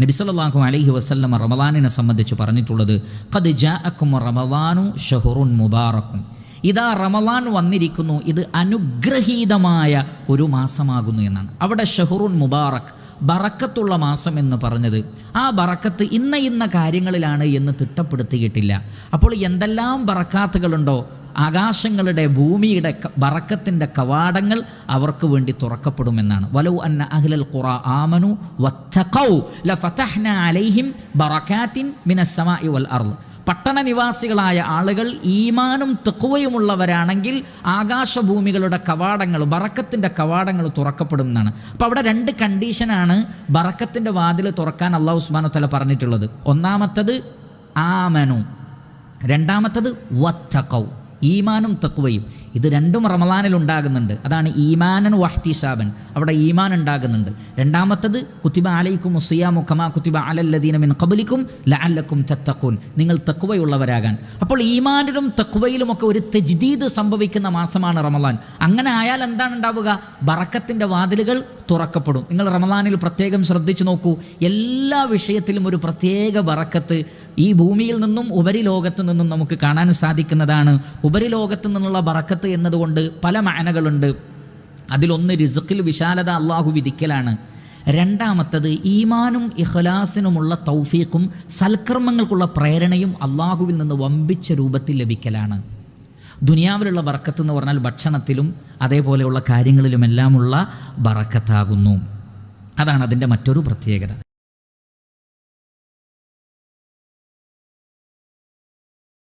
നബിസല്ലാഹു അലൈഹി വസല്ലം റമദാനിനെ സംബന്ധിച്ച് പറഞ്ഞിട്ടുള്ളത് റമദാനു ഷഹുറുൻ മുബാറക്കും. ഇതാ റമദാൻ വന്നിരിക്കുന്നു ഇത് അനുഗ്രഹീതമായ ഒരു മാസമാകുന്നു എന്നാണ്. അവിടെ ഷഹുറുൻ മുബാറക് ബറക്കത്തുള്ള മാസം എന്ന് പറഞ്ഞത്. ആ ബറക്കത്ത് ഇന്ന ഇന്ന കാര്യങ്ങളിലാണ് എന്ന് തിട്ടപ്പെടുത്തിയിട്ടില്ല. അപ്പോൾ എന്തെല്ലാം ബറക്കാത്തുകളുണ്ടോ? ആകാശങ്ങളുടെ ഭൂമിയുടെ വറക്കത്തിന്റെ കവാടങ്ങൾ അവർക്ക് വേണ്ടി തുറക്കപ്പെടുമെന്നാണ്. വലൗ അന്ന അഹ്ലൽ ഖുറ ആമനു വത്തഖൗ ലഫതഹ്ന അലൈഹിം ബറക്കാത്തിൻ മിനസ്സമാഇ വൽ അർൾ പട്ടണ നിവാസികളായ ആളുകൾ ഈമാനും തെക്കുവയുമുള്ളവരാണെങ്കിൽ ആകാശഭൂമികളുടെ കവാടങ്ങൾ ബറക്കത്തിന്റെ കവാടങ്ങൾ തുറക്കപ്പെടും എന്നാണ് അപ്പോൾ അവിടെ രണ്ട് കണ്ടീഷനാണ് ബറക്കത്തിന്റെ വാതിൽ തുറക്കാൻ അള്ളാഹു ഉസ്മാനു തല പറഞ്ഞിട്ടുള്ളത്. ഒന്നാമത്തത് ആമനു രണ്ടാമത്തത് വത്തക്കൗ ഈമാനും തക്വയും ഇത് രണ്ടും റമദാനിൽ ഉണ്ടാകുന്നുണ്ട്. അതാണ് ഈമാനൻ വഹ്തിസാബൻ. അവിടെ ഈമാൻ ഉണ്ടാകുന്നുണ്ട്. രണ്ടാമത്തത് കുത്തിബ അലൈക്കും മുസിയാമു കമാ കുത്തിബ അലല്ലദീന മിൻ ഖബലിക്കും ലഅല്ലക്കും തത്തഖൂൻ. നിങ്ങൾ തക്കുവയുള്ളവരാകാൻ അപ്പോൾ ഈമാനിലും തക്വയിലുമൊക്കെ ഒരു തെജ്ദീദ് സംഭവിക്കുന്ന മാസമാണ് റമദാൻ. അങ്ങനെ ആയാൽ എന്താണ് ഉണ്ടാവുക? ബറക്കത്തിന്റെ വാതിലുകൾ തുറക്കപ്പെടും. നിങ്ങൾ റമദാനിൽ പ്രത്യേകം ശ്രദ്ധിച്ചു നോക്കൂ. എല്ലാ വിഷയത്തിലും ഒരു പ്രത്യേക ബറക്കത്ത് ഈ ഭൂമിയിൽ നിന്നും ഉപരിലോകത്ത് നിന്നും നമുക്ക് കാണാൻ സാധിക്കുന്നതാണ്. ഉപരിലോകത്ത് നിന്നുള്ള ബറക്കത്ത് എന്നതുകൊണ്ട് പല മാനകളുണ്ട്. അതിലൊന്ന് റിസക്കിൽ വിശാലത അള്ളാഹു വിധിക്കലാണ്. രണ്ടാമത്തത് ഈമാനും ഇഖ്ലാസിനുമുള്ള തൗഫീഖും സൽക്കർമ്മങ്ങൾക്കുള്ള പ്രേരണയും അള്ളാഹുവിൽ നിന്ന് വമ്പിച്ച രൂപത്തിൽ ലഭിക്കലാണ്. ദുനിയാവിലുള്ള ബറക്കത്ത് എന്ന് പറഞ്ഞാൽ ഭക്ഷണത്തിലും അതേപോലെയുള്ള കാര്യങ്ങളിലുമെല്ലാമുള്ള ബറക്കത്താകുന്നു. അതാണ് അതിന്റെ മറ്റൊരു പ്രത്യേകത.